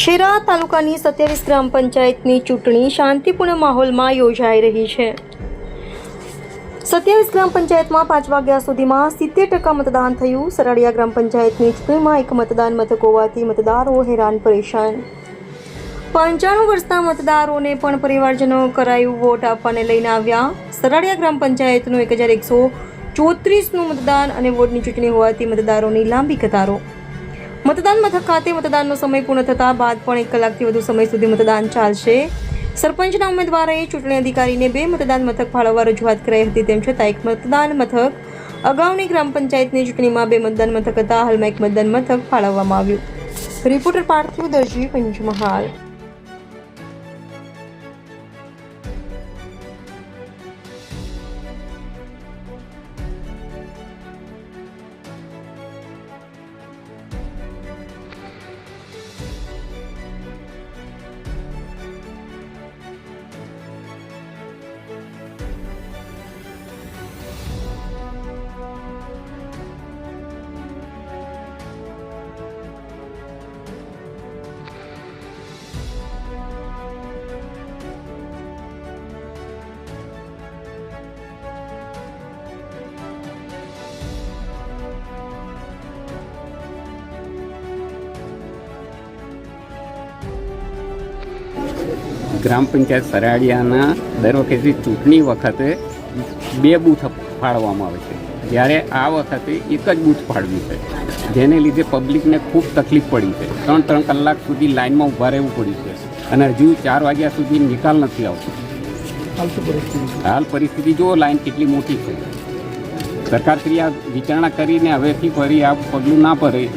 શેરા તાલુકાની સત્યાવીસ ગ્રામ પંચાયતની ચૂંટણી શાંતિપૂર્ણ માહોલમાં યોજાઈ રહી છે. સત્યાવીસ ગ્રામ પંચાયતમાં પાંચ વાગ્યા સુધીમાં સિત્તેર ટકા મતદાન થયું. સરાડિયા ગ્રામ પંચાયતની ચૂંટણીમાં એક મતદાન મથક હોવાથી મતદારો હેરાન પરેશાન. પંચાણું વર્ષના મતદારોને પણ પરિવારજનો કરાયું વોટ આપવાને લઈને આવ્યા. સરાડિયા ગ્રામ પંચાયતનું એક હજાર એકસો ચોત્રીસનું મતદાન અને વોટની ચૂંટણી હોવાથી મતદારોની લાંબી કતારો. મતદાન મથક ખાતે મતદાનનો સમય પૂર્ણ થતા બાદ પણ એક કલાકથી વધુ સમય સુધી મતદાન ચાલશે. સરપંચના ઉમેદવારોએ ચૂંટણી અધિકારીને બે મતદાન મથક ફાળવવા રજૂઆત કરાઈ હતી, તેમ છતાં એક મતદાન મથક અગાઉની ગ્રામ પંચાયતની ચૂંટણીમાં બે મતદાન મથક હતા. હાલમાં એક મતદાન મથક ફાળવવામાં આવ્યું. રિપોર્ટર પાર્થિવ દરજી, પંચમહાલ. ગ્રામ પંચાયત સરાડિયાના દર વખતે ચૂંટણી વખતે બે બૂથ ફાળવામાં આવે છે. જ્યારે આ વખતે એક જ બૂથ ફાળવ્યું છે. જેને લીધે પબ્લિકને ખૂબ તકલીફ પડી છે. ત્રણ ત્રણ કલાક સુધી લાઇનમાં ઊભા રહેવું પડ્યું છે. અને હજુ ચાર વાગ્યા સુધી નિકાલ નથી આવતો. હાલ પરિસ્થિતિ જુઓ લાઇન કેટલી મોટી છે. સરકારશ્રી આ વિચારણા કરીને હવેથી ફરી આ પગલું ના ભરે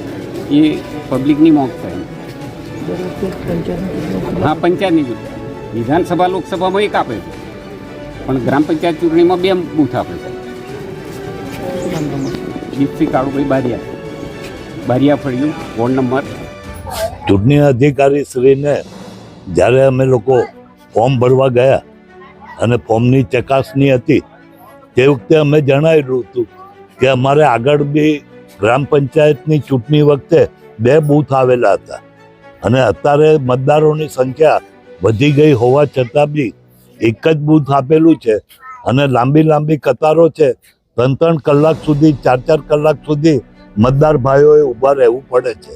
એ પબ્લિકની મોક થાય. હા પંચાયતની વિધાનસભા, લોકસભામાં એક આપે છે. પણ ગ્રામ પંચાયત ચૂંટણીમાં બે બૂથ આપે છે. દીપસિંહ કાળુભાઈ બારિયા. બારિયા ફળિયું, વોર્ડ નંબર. ચૂંટણી અધિકારી શ્રીને જ્યારે અમે લોકો ફોર્મ ભરવા ગયા અને ફોર્મની ચકાસણી હતી, તે વખતે અમે જણાવેલું હતું કે અમારે આગળ બી ગ્રામ પંચાયતની ચૂંટણી વખતે બે બૂથ આવેલા હતા. અને અત્યારે મતદારોની સંખ્યા વધી ગઈ હોવા છતાં બી એક જ બૂથ આપેલું છે અને લાંબી લાંબી કતારો છે. ત્રણ ત્રણ કલાક સુધી, ચાર ચાર કલાક સુધી મતદાર ભાઈઓએ ઊભા રહેવું પડે છે.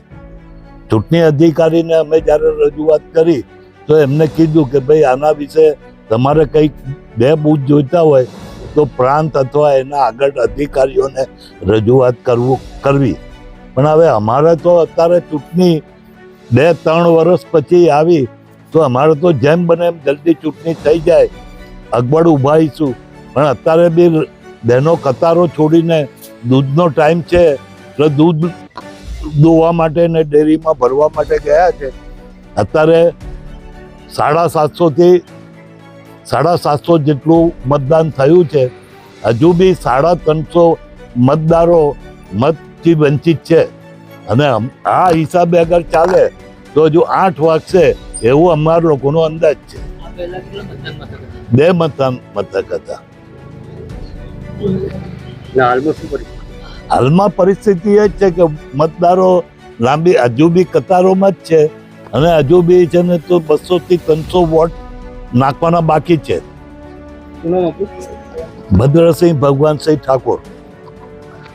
ચૂંટણી અધિકારીને અમે જ્યારે રજૂઆત કરી, તો એમને કીધું કે ભાઈ, આના વિશે તમારે કંઈક બે બૂથ જોઈતા હોય, તો પ્રાંત અથવા એના આગળ અધિકારીઓને રજૂઆત કરવું, કરવી. પણ હવે અમારે તો અત્યારે ચૂંટણી બે ત્રણ વર્ષ પછી આવી તો અમારે તો જેમ બને એમ જલ્દી ચૂંટણી થઈ જાય. અગવડ ઉભાઈશું પણ અત્યારે બી બહેનો કતારો છોડીને દૂધનો ટાઈમ છે. એટલે દૂધ દોવા માટે ને ડેરીમાં ભરવા માટે ગયા છે. અત્યારે સાડા સાતસોથી સાડા સાતસો જેટલું મતદાન થયું છે. હજુ બી સાડા ત્રણસો મતદારો મતથી વંચિત છે. અને આ હિસાબે અગર ચાલે તો હજુ આઠ વાગશે એવું અમારા લોકોનો અંદાજ છે. બે મતદાન મથક હતા. હાલમાં પરિસ્થિતિ? એ જ છે કે મતદારો લાંબી હજુ બી કતારોમાં જ છે. અને હજુ બી છે ને તો બસો થી ત્રણસો વોટ નાખવાના બાકી છે. ભદ્રસિંહ ભગવાનસિંહ ઠાકોર.